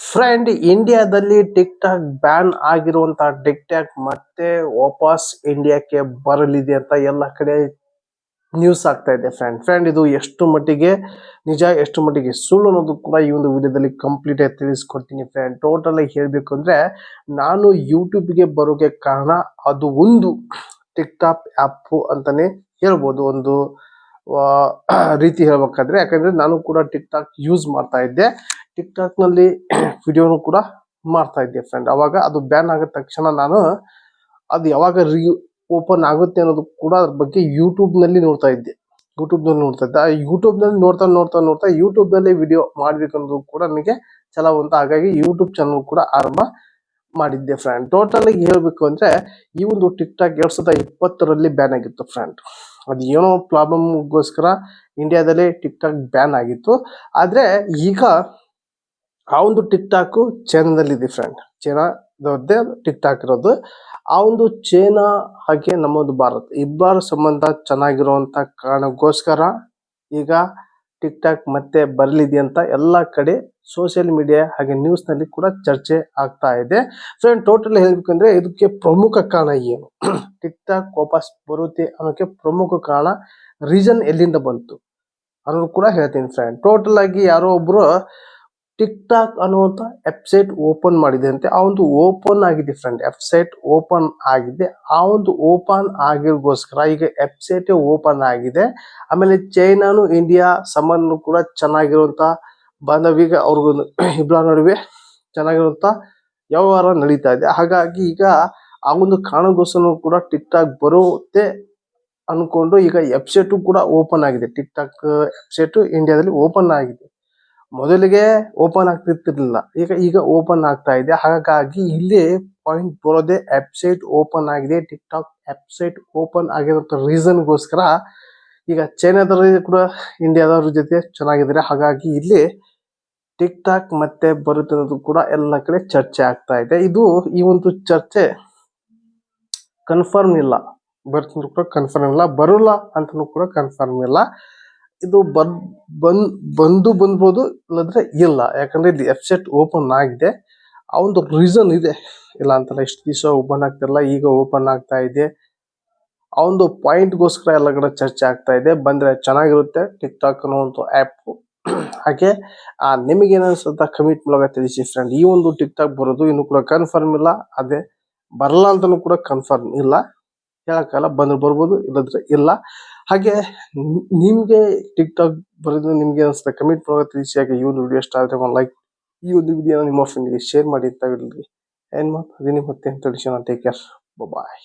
Friend ಇಂಡಿಯಾದಲ್ಲಿ TikTok ban ಆಗಿರುವಂತಹ TikTok ಮತ್ತೆ ವಾಪಸ್ ಇಂಡಿಯಾಕ್ಕೆ ಬರಲಿದೆ ಅಂತ ಎಲ್ಲ ಕಡೆ ನ್ಯೂಸ್ ಆಗ್ತಾ ಇದೆ ಫ್ರೆಂಡ್ ಫ್ರೆಂಡ್ ಇದು ಎಷ್ಟು ಮಟ್ಟಿಗೆ ನಿಜ, ಎಷ್ಟು ಮಟ್ಟಿಗೆ ಸುಳ್ಳು ಅನ್ನೋದು ಕೂಡ ಈ ಒಂದು ವಿಡಿಯೋದಲ್ಲಿ ಕಂಪ್ಲೀಟ್ ಆಗಿ ತಿಳಿಸ್ಕೊಡ್ತೀನಿ ಫ್ರೆಂಡ್ ಟೋಟಲ್ ಆಗಿ ಹೇಳ್ಬೇಕು ಅಂದ್ರೆ ನಾನು ಯೂಟ್ಯೂಬ್ಗೆ ಬರೋಕೆ ಕಾರಣ ಅದು ಒಂದು ಟಿಕ್ ಟಾಕ್ ಆ್ಯಪ್ ಅಂತಾನೆ ಹೇಳ್ಬೋದು ಒಂದು ರೀತಿ ಹೇಳ್ಬೇಕಾದ್ರೆ, ಯಾಕಂದ್ರೆ ನಾನು ಕೂಡ ಟಿಕ್ ಟಾಕ್ ಯೂಸ್ ಮಾಡ್ತಾ ಇದ್ದೆ. ಟಿಕ್ ಟಾಕ್ನಲ್ಲಿ ವಿಡಿಯೋನು ಕೂಡ ಮಾಡ್ತಾ ಇದ್ದೆ ಫ್ರೆಂಡ್ ಅವಾಗ ಅದು ಬ್ಯಾನ್ ಆಗಿದ ತಕ್ಷಣ ನಾನು ಅದು ಯಾವಾಗ ರೀ ಓಪನ್ ಆಗುತ್ತೆ ಅನ್ನೋದು ಕೂಡ ಅದ್ರ ಬಗ್ಗೆ ಯೂಟ್ಯೂಬ್ನಲ್ಲಿ ನೋಡ್ತಾ ಇದ್ದೆ. ಯೂಟ್ಯೂಬ್ನಲ್ಲಿ ನೋಡ್ತಾ ಇದ್ದೆ. ಆ ಯೂಟ್ಯೂಬ್ನಲ್ಲಿ ನೋಡ್ತಾ ನೋಡ್ತಾ ನೋಡ್ತಾ ಯೂಟ್ಯೂಬ್ನಲ್ಲಿ ವಿಡಿಯೋ ಮಾಡ್ಬೇಕು ಅನ್ನೋದು ಕೂಡ ನನಗೆ ಚಲೋ ಹಾಗಾಗಿ ಯೂಟ್ಯೂಬ್ ಚಾನಲ್ ಕೂಡ ಆರಂಭ ಮಾಡಿದ್ದೆ ಫ್ರೆಂಡ್ ಟೋಟಲ್ ಆಗಿ ಹೇಳ್ಬೇಕು ಅಂದ್ರೆ, ಈ ಒಂದು ಟಿಕ್ ಟಾಕ್ ಎರಡ್ ಸಾವಿರದ ಇಪ್ಪತ್ತರಲ್ಲಿ ಬ್ಯಾನ್ ಆಗಿತ್ತು ಫ್ರೆಂಡ್ ಅದು ಏನೋ ಪ್ರಾಬ್ಲಮ್ಗೋಸ್ಕರ ಇಂಡಿಯಾದಲ್ಲಿ ಟಿಕ್ ಟಾಕ್ ಬ್ಯಾನ್ ಆಗಿತ್ತು. ಆದರೆ ಈಗ ಆ ಒಂದು ಟಿಕ್ ಟಾಕ್ ಚೈನಾದಲ್ಲಿದೆ ಫ್ರೆಂಡ್ ಚೈನಾದವ್ರದ್ದೇ ಟಿಕ್ ಟಾಕ್ ಇರೋದು. ಆ ಒಂದು ಚೈನಾ ಹಾಗೆ ನಮ್ಮದು ಭಾರತ. ಇಬ್ಬರ ಸಂಬಂಧ ಚೆನ್ನಾಗಿರುವಂಥ ಕಾರಣಕ್ಕೋಸ್ಕರ ಈಗ ಟಿಕ್ ಟಾಕ್ ಮತ್ತೆ ಬರ್ಲಿದೆ ಅಂತ ಎಲ್ಲ ಕಡೆ ಸೋಷಿಯಲ್ ಮೀಡಿಯಾ ಹಾಗೆ ನ್ಯೂಸ್ನಲ್ಲಿ ಕೂಡ ಚರ್ಚೆ ಆಗ್ತಾ ಇದೆ. ಫ್ರೆಂಡ್ ಟೋಟಲ್ ಹೇಳ್ಬೇಕಂದ್ರೆ ಇದಕ್ಕೆ ಪ್ರಮುಖ ಕಾರಣ ಏನು? ಟಿಕ್ ಟಾಕ್ ವಾಪಸ್ ಬರುತ್ತೆ ಅನ್ನೋಕೆ ಪ್ರಮುಖ ಕಾರಣ ರೀಸನ್ ಎಲ್ಲಿಂದ ಬಂತು? ಅನ್ನೋದು ಕೂಡ ಹೇಳ್ತೀನಿ ಫ್ರೆಂಡ್ ಟೋಟಲ್ ಆಗಿ ಯಾರೋ ಒಬ್ರು ಟಿಕ್ ಟಾಕ್ ಅನ್ನುವಂತ ವೆಬ್ಸೈಟ್ ಓಪನ್ ಮಾಡಿದೆ ಆ ಒಂದು ಓಪನ್ ಆಗಿದೆ ಫ್ರೆಂಡ್ ವೆಬ್ಸೈಟ್ ಓಪನ್ ಆಗಿದೆ. ಆ ಒಂದು ಓಪನ್ ಆಗಿರೋಸ್ಕರ ಈಗ ವೆಬ್ಸೈಟ್ ಓಪನ್ ಆಗಿದೆ. ಆಮೇಲೆ ಚೈನಾನು ಇಂಡಿಯಾ ಸಂಬಂಧ ಕೂಡ ಚೆನ್ನಾಗಿರುವಂತ ಬಾಂಧವ್ಯ ಅವ್ರಿಗೊಂದು ಇಬ್ಬರ ನಡುವೆ ಚೆನ್ನಾಗಿರುವಂತ ವ್ಯವಹಾರ ನಡೀತಾ ಇದೆ. ಹಾಗಾಗಿ ಈಗ ಆ ಒಂದು ಕಾರಣಗೋಸ್ಕರ ಕೂಡ ಟಿಕ್ ಟಾಕ್ ಬರುತ್ತೆ ಅನ್ಕೊಂಡು ಈಗ ವೆಬ್ಸೈಟ್ ಕೂಡ ಓಪನ್ ಆಗಿದೆ. ಟಿಕ್ ಟಾಕ್ ವೆಬ್ಸೈಟ್ ಇಂಡಿಯಾದಲ್ಲಿ ಓಪನ್ ಆಗಿದೆ. ಮೊದಲಿಗೆ ಓಪನ್ ಆಗ್ತಿರ್ತಿರ್ಲಿಲ್ಲ. ಈಗ ಈಗ ಓಪನ್ ಆಗ್ತಾ ಇದೆ. ಹಾಗಾಗಿ ಇಲ್ಲಿ ಪಾಯಿಂಟ್ ಬರೋದೇ ವೆಬ್ಸೈಟ್ ಓಪನ್ ಆಗಿದೆ. ಟಿಕ್ ಟಾಕ್ ವೆಬ್ಸೈಟ್ ಓಪನ್ ಆಗಿರೋ ರೀಸನ್ಗೋಸ್ಕರ ಈಗ ಚೈನಾದವರು ಕೂಡ ಇಂಡಿಯಾದವ್ರ ಜೊತೆ ಚೆನ್ನಾಗಿದ್ದಾರೆ. ಹಾಗಾಗಿ ಇಲ್ಲಿ ಟಿಕ್ ಟಾಕ್ ಮತ್ತೆ ಬರುತ್ತಿರೋದು ಕೂಡ ಎಲ್ಲ ಕಡೆ ಚರ್ಚೆ ಆಗ್ತಾ ಇದೆ. ಇದು ಈ ಒಂದು ಚರ್ಚೆ ಕನ್ಫರ್ಮ್ ಇಲ್ಲ. ಬರ್ತಂದ್ರೂ ಕೂಡ ಕನ್ಫರ್ಮ್ ಇಲ್ಲ. ಬರೋಲ್ಲ ಅಂತಲೂ ಕೂಡ ಕನ್ಫರ್ಮ್ ಇಲ್ಲ. ಇದು ಬಂದ್ ಬಂದ್, ಬಂದು ಬಂದ್ಬೋದು ಇಲ್ಲಂದ್ರೆ ಇಲ್ಲ. ಯಾಕಂದ್ರೆ ಇಲ್ಲಿ ವೆಬ್ಸೈಟ್ ಓಪನ್ ಆಗಿದೆ. ಆ ಒಂದು ರೀಸನ್ ಇದೆ. ಇಲ್ಲ ಅಂತಲ್ಲ, ಇಷ್ಟು ದಿವಸ ಓಪನ್ ಆಗ್ತಿರಲ್ಲ, ಈಗ ಓಪನ್ ಆಗ್ತಾ ಇದೆ. ಆ ಒಂದು ಪಾಯಿಂಟ್ಗೋಸ್ಕರ ಎಲ್ಲ ಕಡೆ ಚರ್ಚೆ ಆಗ್ತಾ ಇದೆ. ಬಂದ್ರೆ ಚೆನ್ನಾಗಿರುತ್ತೆ ಟಿಕ್ ಟಾಕ್ ಅನ್ನೋ ಒಂದು ಆ್ಯಪ್ ಹಾಗೆ ನಿಮಗೆ ಏನಿಸುತ್ತ ಕಮಿಟ್ ಮೂಲಕ ತಿಳಿಸಿ ಫ್ರೆಂಡ್ ಈ ಒಂದು ಟಿಕ್ ಟಾಕ್ ಬರೋದು ಇನ್ನು ಕೂಡ ಕನ್ಫರ್ಮ್ ಇಲ್ಲ. ಅದೇ, ಬರಲ್ಲ ಅಂತಾನೂ ಕೂಡ ಕನ್ಫರ್ಮ್ ಇಲ್ಲ. ಹೇಳಕ್ಕಲ್ಲ ಬಂದ್ರೆ ಬರ್ಬೋದು, ಇಲ್ಲದ್ರೆ ಇಲ್ಲ. ಹಾಗೆ ನಿಮ್ಗೆ ಟಿಕ್ ಟಾಕ್ ಬರೋದು ನಿಮ್ಗೆ ಅನ್ಸುತ್ತೆ, ಕಮೆಂಟ್ ಮೂಲಕ ತಿಳಿಸಿ ಹಾಗೆ ಈ ಒಂದು ವಿಡಿಯೋ ಇಷ್ಟ ಆದ್ರೆ ಒಂದು ಲೈಕ್ ಈ ಒಂದು ವಿಡಿಯೋನ ನಿಮ್ಮ ಫ್ರೆಂಡ್ಗೆ ಶೇರ್ ಮಾಡಿ ಅಂತ ಹೇಳಿ ಅದೇ ಮತ್ತೆ ತಿಳಿಸೋಣ ಟೇಕ್ ಕೇರ್ ಬಾಯ್